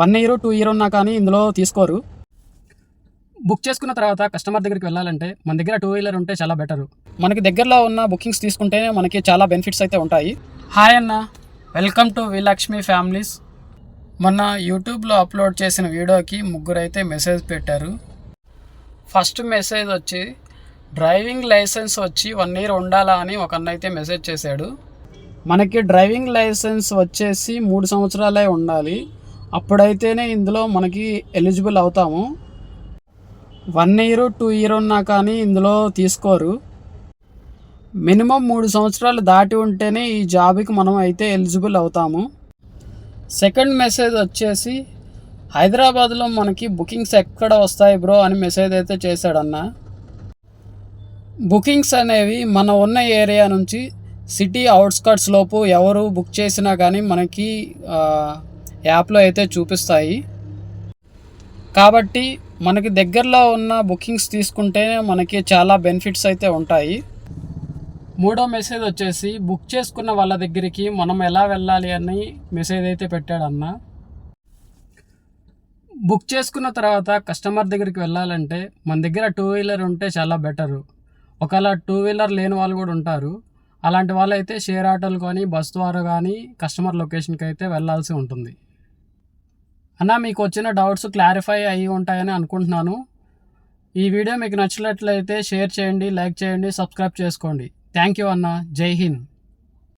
One year two year ఉన్నా కానీ ఇందులో తీసుకోరు. బుక్ చేసుకున్న తర్వాత కస్టమర్ దగ్గరికి వెళ్ళాలంటే మన దగ్గర టూ వీలర్ ఉంటే చాలా బెటరు మనకి దగ్గరలో ఉన్న బుకింగ్స్ తీసుకుంటేనే మనకి చాలా బెనిఫిట్స్ అయితే ఉంటాయి. హాయ్ అన్న. వెల్కమ్ టు విలక్ష్మి ఫ్యామిలీస్ మొన్న యూట్యూబ్లో అప్లోడ్ చేసిన వీడియోకి ముగ్గురు అయితే మెసేజ్ పెట్టారు. ఫస్ట్ మెసేజ్ వచ్చి డ్రైవింగ్ లైసెన్స్ వచ్చి వన్ ఇయర్ ఉండాలా? అని ఒక అన్న అయితే మెసేజ్ చేశాడు. మనకి డ్రైవింగ్ లైసెన్స్ వచ్చేసి మూడు సంవత్సరాలే ఉండాలి. అప్పుడైతేనే ఇందులో మనకి ఎలిజిబుల్ అవుతాము. వన్ ఇయర్ టూ ఇయర్ ఉన్నా కానీ ఇందులో తీసుకోరు. మినిమం మూడు సంవత్సరాలు దాటి ఉంటేనే ఈ జాబ్కి మనం అయితే ఎలిజిబుల్ అవుతాము. సెకండ్ మెసేజ్ వచ్చేసి హైదరాబాద్లో మనకి బుకింగ్స్ ఎక్కడ వస్తాయి బ్రో అని మెసేజ్ అయితే చేశాడన్న. బుకింగ్స్ అనేవి మన ఉన్న ఏరియా నుంచి సిటీ అవుట్స్కట్స్ లోపు ఎవరు బుక్ చేసినా కానీ మనకి యాప్లో అయితే చూపిస్తాయి. కాబట్టి మనకి దగ్గరలో ఉన్న బుకింగ్స్ తీసుకుంటేనే మనకి చాలా బెనిఫిట్స్ అయితే ఉంటాయి. మూడో మెసేజ్ వచ్చేసి బుక్ చేసుకున్న వాళ్ళ దగ్గరికి మనం ఎలా వెళ్ళాలి అని మెసేజ్ అయితే పెట్టాడన్న బుక్ చేసుకున్న తర్వాత కస్టమర్ దగ్గరికి వెళ్ళాలంటే మన దగ్గర టూ వీలర్ ఉంటే చాలా బెటరు. ఒకవేళ టూ వీలర్ లేని వాళ్ళు కూడా ఉంటారు. అలాంటి వాళ్ళు అయితే షేర్ ఆటోలు కానీ బస్ ద్వారా కానీ కస్టమర్ లొకేషన్కి అయితే వెళ్ళాల్సి ఉంటుంది. అన్న మీకు వచ్చిన డౌట్స్ క్లారిఫై అయ్యి ఉంటాయని అనుకుంటున్నాను. ఈ వీడియో మీకు నచ్చినట్లయితే షేర్ చేయండి లైక్ చేయండి సబ్స్క్రైబ్ చేసుకోండి. థ్యాంక్ యూ అన్న. జై హింద్.